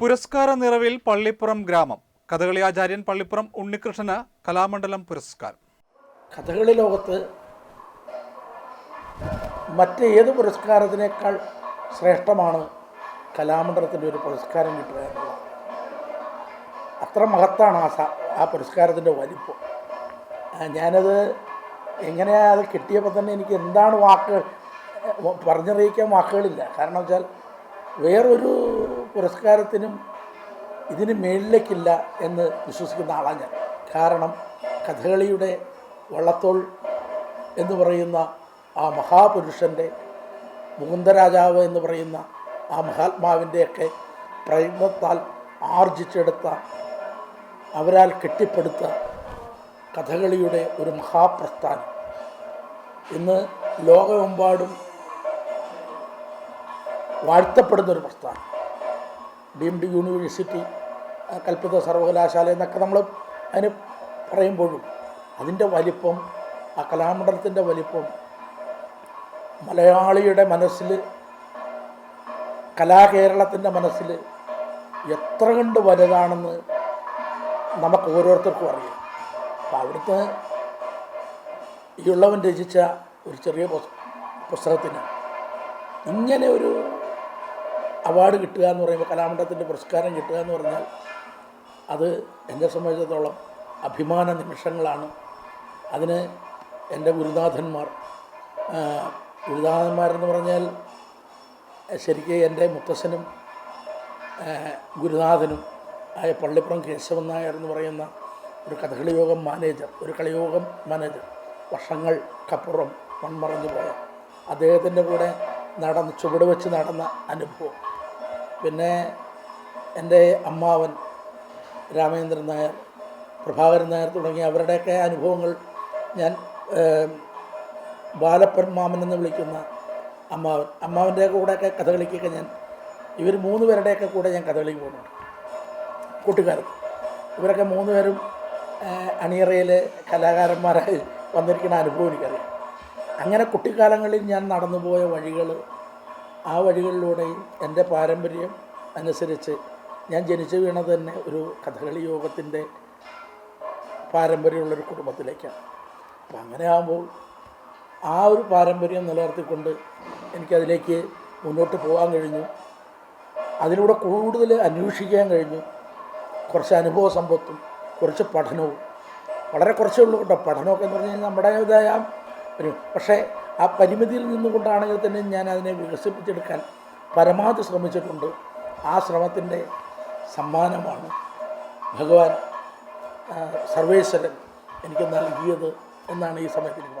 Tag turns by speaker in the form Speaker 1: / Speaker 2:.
Speaker 1: പുരസ്കാര നിറവിൽ പള്ളിപ്പുറം ഗ്രാമം. കഥകളി ആചാര്യൻ പള്ളിപ്പുറം ഉണ്ണികൃഷ്ണന് കലാമണ്ഡലം പുരസ്കാരം.
Speaker 2: കഥകളി ലോകത്ത് മറ്റ് ഏത് പുരസ്കാരത്തിനേക്കാൾ ശ്രേഷ്ഠമാണ് കലാമണ്ഡലത്തിന്റെ ഒരു പുരസ്കാരം കിട്ടുക അത്ര മഹത്താണ് ആ ആ പുരസ്കാരത്തിന്റെ വലിപ്പം. ഞാനത് എങ്ങനെയാ അത് കിട്ടിയപ്പോൾ തന്നെ എനിക്ക് എന്താണ് വാക്ക് പറഞ്ഞറിയിക്കാൻ വാക്കുകളില്ല. കാരണം വെച്ചാൽ വേറൊരു പുരസ്കാരത്തിനും ഇതിന് മേളിലേക്കില്ല എന്ന് വിശ്വസിക്കുന്ന ആളാണ് ഞാൻ. കാരണം കഥകളിയുടെ വള്ളത്തോൾ എന്ന് പറയുന്ന ആ മഹാപുരുഷന്റെ മുകുന്ദരാജാവ് എന്ന് പറയുന്ന ആ മഹാത്മാവിന്റെയൊക്കെ പ്രയത്നത്താൽ ആർജിച്ചെടുത്ത അവരാൽ കെട്ടിപ്പടുത്ത കഥകളിയുടെ ഒരു മഹാപ്രസ്ഥാനം. ഇന്ന് ലോകമെമ്പാടും വാഴ്ത്തപ്പെടുന്ന ഒരു പ്രസ്ഥാനം. ഡീംഡ് യൂണിവേഴ്സിറ്റി കൽപ്പിത സർവകലാശാല എന്നൊക്കെ നമ്മൾ അതിന് പറയുമ്പോഴും അതിന്റെ വലിപ്പം ആ കലാമണ്ഡലത്തിന്റെ വലിപ്പം മലയാളിയുടെ മനസ്സിൽ കലാകേരളത്തിന്റെ മനസ്സിൽ എത്ര കണ്ട് വലുതാണെന്ന് നമുക്ക് ഓരോരുത്തർക്കും അറിയാം. അപ്പം അവിടുത്തെ ഈ ഉള്ളവൻ രചിച്ച ഒരു ചെറിയ പുസ്ത- പുസ്തകത്തിന് ഇങ്ങനെ ഒരു അവാർഡ് കിട്ടുക എന്ന് പറയുമ്പോൾ കലാമണ്ഡലത്തിന്റെ പുരസ്കാരം കിട്ടുക എന്ന് പറഞ്ഞാൽ അത് എന്നെ സംബന്ധിച്ചിടത്തോളം അഭിമാന നിമിഷങ്ങളാണ്. അതിന് എന്റെ ഗുരുനാഥന്മാർ ഗുരുനാഥന്മാരെന്ന് പറഞ്ഞാൽ ശരിക്കും എന്റെ മുത്തശ്ശനും ഗുരുനാഥനും ആയ പള്ളിപ്പുറം കേശവൻ നായർ എന്ന് പറയുന്ന ഒരു കഥകളി യോഗം മാനേജർ ഒരു കളിയോഗം മാനേജർ വർഷങ്ങൾക്കപ്പുറം മൺമറഞ്ഞു പോയ അദ്ദേഹത്തിന്റെ കൂടെ നടന്ന് ചുവട് വെച്ച് നടന്ന അനുഭവം. പിന്നെ എന്റെ അമ്മാവൻ രാമേന്ദ്രൻ നായർ പ്രഭാകരൻ നായർ തുടങ്ങിയ അവരുടെയൊക്കെ അനുഭവങ്ങൾ ഞാൻ ബാലപ്പൻ മാമൻ എന്ന് വിളിക്കുന്ന അമ്മാവൻ അമ്മാവന്റെ കൂടെയൊക്കെ കഥകളിക്കൊക്കെ ഞാൻ ഇവർ മൂന്ന് പേരുടെയൊക്കെ കൂടെ ഞാൻ കഥകളിക്ക് പോകുന്നുണ്ട്. കൂട്ടുകാരത്ത് ഇവരൊക്കെ മൂന്ന് പേരും അണിയറയിൽ കലാകാരന്മാരായി വന്നിരിക്കുന്ന അനുഭവം എനിക്കറിയാം. അങ്ങനെ കുട്ടിക്കാലങ്ങളിൽ ഞാൻ നടന്നുപോയ വഴികൾ ആ വഴികളിലൂടെയും എന്റെ പാരമ്പര്യം അനുസരിച്ച് ഞാൻ ജനിച്ചു വീണത് തന്നെ ഒരു കഥകളി യോഗത്തിന്റെ പാരമ്പര്യമുള്ളൊരു കുടുംബത്തിലേക്കാണ്. അപ്പം അങ്ങനെ ആകുമ്പോൾ ആ ഒരു പാരമ്പര്യം നിലനിർത്തിക്കൊണ്ട് എനിക്കതിലേക്ക് മുന്നോട്ട് പോകാൻ കഴിഞ്ഞു. അതിലൂടെ കൂടുതൽ അന്വേഷിക്കാൻ കഴിഞ്ഞു. കുറച്ച് അനുഭവ സമ്പത്തും കുറച്ച് പഠനവും. വളരെ കുറച്ചേ ഉള്ളൂ കേട്ടോ. പഠനമൊക്കെ എന്ന് പറഞ്ഞു കഴിഞ്ഞാൽ നമ്മുടേതായ പക്ഷേ ആ പരിമിതിയിൽ നിന്നുകൊണ്ടാണെങ്കിൽ തന്നെ ഞാൻ അതിനെ വികസിപ്പിച്ചെടുക്കാൻ പരമാവധി ശ്രമിച്ചിട്ടുണ്ട്. ആ ശ്രമത്തിന്റെ സമ്മാനമാണ് ഭഗവാൻ സർവേശ്വരൻ എനിക്ക് നൽകിയത് എന്നാണ് ഈ സമയത്ത്